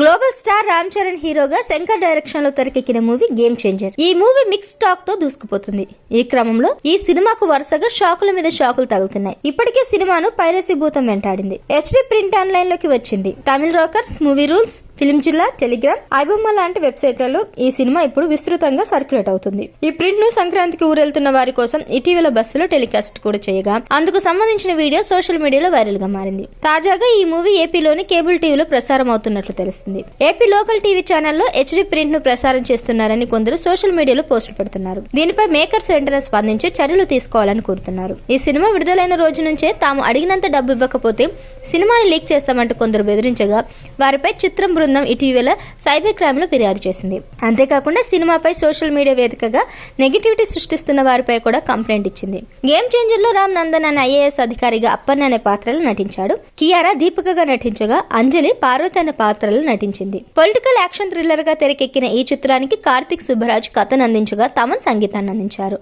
Global star Ram Charan హీరోగా శంకర్ డైరెక్షన్లో తెరకెక్కిన మూవీ గేమ్ చేంజర్. ఈ మూవీ మిక్స్ టాక్తో దూసుకుపోతుంది. ఈ క్రమంలో ఈ సినిమాకు వరుసగా షాకుల మీద షాకులు తగులుతున్నాయి. ఇప్పటికే సినిమాను పైరసీ భూతం వెంటాడింది హెచ్డి ప్రింట్ ఆన్లైన్లోకి వచ్చింది. Tamil rockers movierulz filmyzilla telegram iBomma లాంటి వెబ్సైట్లలో ఈ సినిమా ఇప్పుడు విస్తృతంగా సర్క్యులేట్ అవుతుంది. ఈ ప్రింట్ను సంక్రాంతికి ఊరెళ్తున్న వారి కోసం ఇటీవల బస్సులో టెలికాస్ట్ కూడా చేయగా అందుకు సంబంధించిన వీడియో సోషల్ మీడియాలో వైరల్గా మారింది. తాజాగా ఈ మూవీ ఏపీలోని కేబుల్ టీవీలో ప్రసారం అవుతున్నట్లు తెలుస్తుంది. ఏపీ లోకల్ టీవీ ఛానల్లో హెచ్డి ప్రింట్ను ప్రసారం చేస్తున్నారని కొందరు సోషల్ మీడియాలో పోస్టులు పెడుతున్నారు. దీనిపై మేకర్స్ వెంటనే స్పందించి చర్యలు తీసుకోవాలని కోరుతున్నారు. ఈ సినిమా విడుదలైన రోజు నుంచే తాము అడిగినంత డబ్బు ఇవ్వకపోతే సినిమాని లీక్ చేస్తామంటూ కొందరు బెదిరించగా వారిపై చిత్రం బృందం ఇటీవల సైబర్ క్రైమ్లో ఫిర్యాదు చేసింది. అంతేకాకుండా సినిమాపై సోషల్ మీడియా వేదికగా నెగిటివిటీ సృష్టిస్తున్న వారిపై కూడా కంప్లైంట్ ఇచ్చింది. గేమ్ చేంజర్లో రామ్ నందన్ అనే ఐఏఎస్ అధికారిగా అప్పన్న అనే పాత్రలో నటించాడు. కియారా దీపికగా నటించగా అంజలి పార్వతి అనే పాత్రలో నటించింది. పొలిటికల్ యాక్షన్ థ్రిల్లర్గా తెరకెక్కిన ఈ చిత్రానికి కార్తిక్ సుబ్బరాజ్ కథను అందించగా తమన్ సంగీతాన్ని అందించారు.